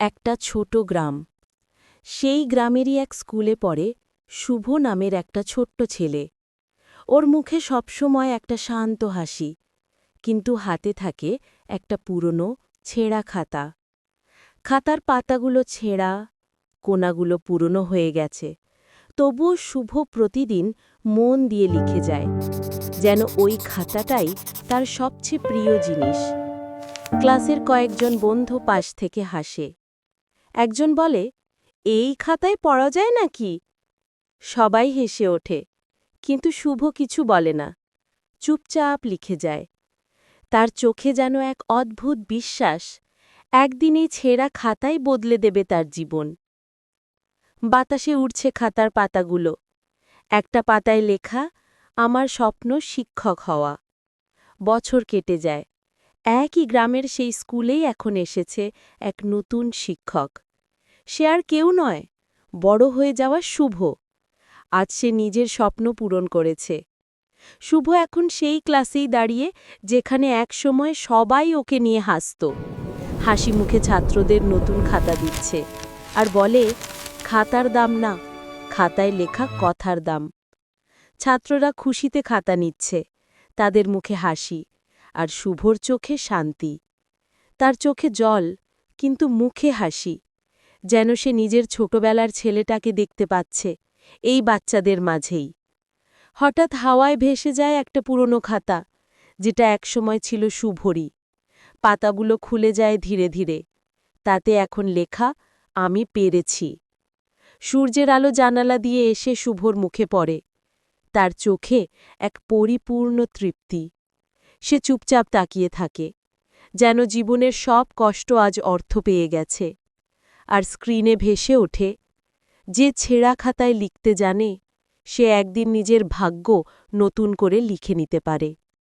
একটা ছোট গ্রাম। সেই গ্রামেরই এক স্কুলে পড়ে শুভ নামের একটা ছোট্ট ছেলে। ওর মুখে সবসময় একটা শান্ত হাসি, কিন্তু হাতে থাকে একটা পুরনো ছেঁড়া খাতা। খাতার পাতাগুলো ছেঁড়া, কোনাগুলো পুরনো হয়ে গেছে। তবুও শুভ প্রতিদিন মন দিয়ে লিখে যায়, যেন ওই খাতাটাই তার সবচেয়ে প্রিয় জিনিস। ক্লাসের কয়েকজন বন্ধু পাশ থেকে হাসে। একজন বলে, এই খাতায় পড়া যায় নাকি? সবাই হেসে ওঠে, কিন্তু শুভ কিছু বলে না, চুপচাপ লিখে যায়। তার চোখে যেন এক অদ্ভুত বিশ্বাস, একদিন এই ছেঁড়া খাতাই বদলে দেবে তার জীবন। বাতাসে উড়ছে খাতার পাতাগুলো, একটা পাতায় লেখা, আমার স্বপ্ন শিক্ষক হওয়া। বছর কেটে যায়, একই গ্রামের সেই স্কুলেই এখন এসেছে এক নতুন শিক্ষক। সে আর কেউ নয়, বড় হয়ে যাওয়া শুভ। আজ সে নিজের স্বপ্ন পূরণ করেছে। শুভ এখন সেই ক্লাসেই দাঁড়িয়ে, যেখানে একসময় সবাই ওকে নিয়ে হাসত। হাসি মুখে ছাত্রদের নতুন খাতা দিচ্ছে আর বলে, খাতার দাম না, খাতায় লেখা কথার দাম। ছাত্ররা খুশিতে খাতা নিচ্ছে, তাদের মুখে হাসি আর শুভর চোখে শান্তি। তার চোখে জল, কিন্তু মুখে হাসি। যেন সে নিজের ছোটবেলার ছেলেটাকে দেখতে পাচ্ছে, এই বাচ্চাদের মাঝেই। হঠাৎ হাওয়ায় ভেসে যায় একটা পুরনো খাতা, যেটা একসময় ছিল শুভরই পাতাগুলো খুলে যায় ধীরে ধীরে। তাতে এখন লেখা, আমি পেরেছি। সূর্যের আলো জানালা দিয়ে এসে শুভর মুখে পড়ে। তার চোখে এক পরিপূর্ণ তৃপ্তি। সে চুপচাপ তাকিয়ে থাকে, যেন জীবনের সব কষ্ট আজ অর্থ পেয়ে গেছে। আর স্ক্রিনে ভেসে ওঠে, যে ছেঁড়া খাতায় লিখতে জানে, সে একদিন নিজের ভাগ্য নতুন করে লিখে নিতে পারে।